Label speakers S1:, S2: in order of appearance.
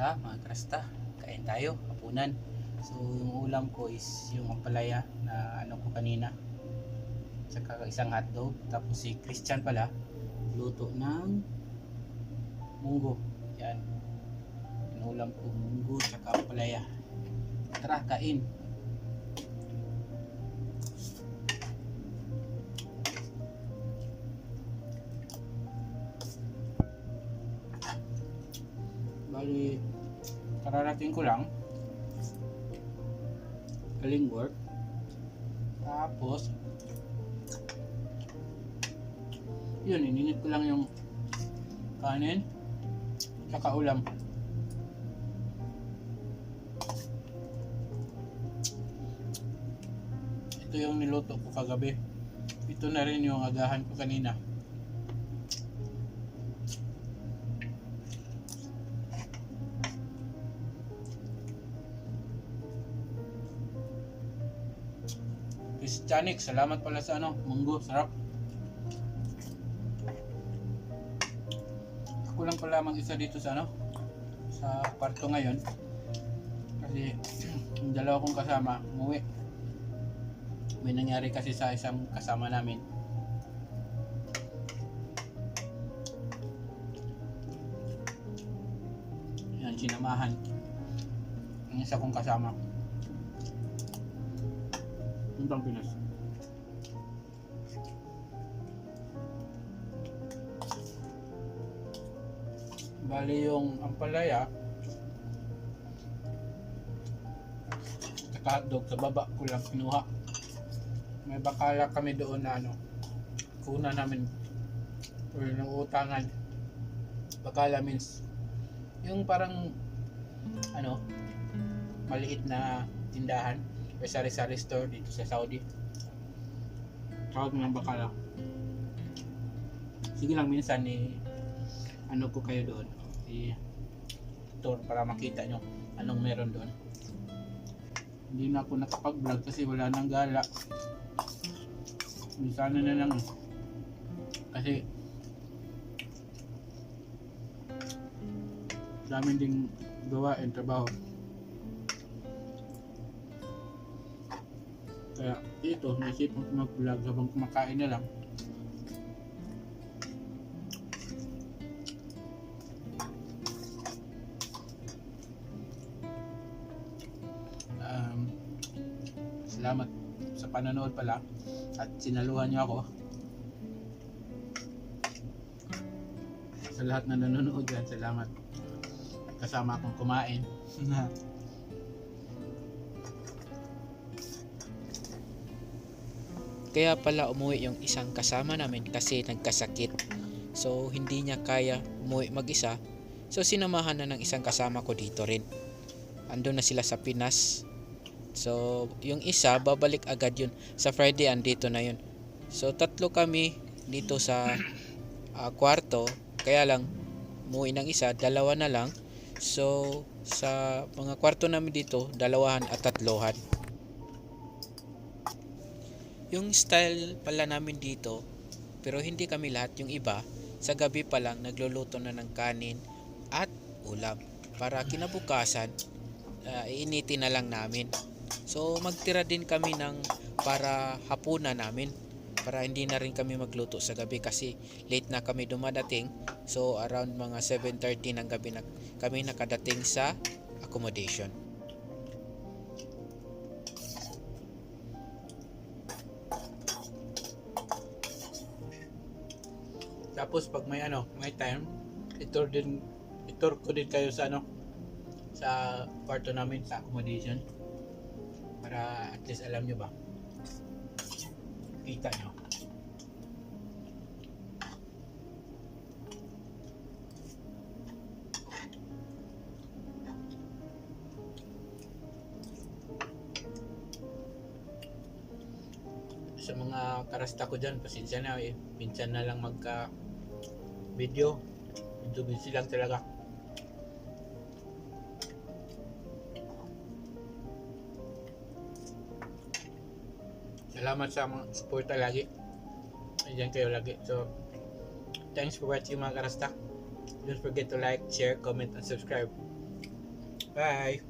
S1: Ha, mga krasta, kain tayo, hapunan. So, yung ulam ko is yung ampalaya na ano ko kanina. Saka isang hotdog. Tapos si Christian pala, luto ng munggo. Yan. Yung ulam ko, munggo, saka ampalaya. Tara, kain. Bali, kararating ko lang. Galing work. Tapos, yun, ininit ko lang yung kanin. Saka ulam. Ito yung niluto ko kagabi. Ito na rin yung agahan ko kanina. Christianic, salamat pala sa ano, munggo, sarap. Ako lang pala mag-isa dito sa ano, sa kwarto ngayon. Kasi yung dalawa kong kasama, umuwi. May nangyari kasi sa isang kasama namin. Yan, sinamahan. Ang isa kong kasama. Puntang Pinas. Bali yung ampalaya saka hotdog sa baba ko lang kinuha. May bakala kami doon na ano kuna namin or ng utangan. Bakala means yung parang ano maliit na tindahan may sari-sari store dito sa Saudi. Tawag ng bakala. Sige lang minsan ni ano ko kayo doon. I tour para makita nyo anong meron doon. Hindi na ako nakapag-vlog kasi wala nang gala. Sana na lang. Kasi dami ding gawain, trabaho. Kaya dito, naisipin ko mag-vlog habang kumakain na lang. Sa panonood pala at sinaluhan niyo ako sa lahat na nanonood yan salamat kasama akong kumain
S2: Kaya pala umuwi yung isang kasama namin kasi nagkasakit. So hindi niya kaya umuwi mag-isa. So sinamahan na ng isang kasama ko dito rin. Ando na sila sa Pinas. So yung isa babalik agad yun. Sa Friday andito na yun. So tatlo kami dito sa ah, kwarto. Kaya lang umuwi ng isa, dalawa na lang. So sa mga kwarto namin dito, dalawahan at tatlohan. Yung style pala namin dito, pero hindi kami lahat yung iba, sa gabi pa lang nagluluto na ng kanin at ulam para kinabukasan uh, iinitin na lang namin. So magtira din kami ng para hapunan namin para hindi na rin kami magluto sa gabi kasi late na kami dumadating. So around mga 7:30 ng gabi na kami nakadating sa accommodation.
S1: Tapos pag may ano, may time, itur din itur ko din kayo sa ano sa kwarto namin sa accommodation para at least alam nyo ba kita nyo sa mga karasta ko dyan, pasensya na eh. Minsan na lang magka video. Medyo busy talaga. Salamat sa mga suporta lagi. Ayan kayo lagi. So, thanks for watching mga karasta. Don't forget to like, share, comment, and subscribe. Bye!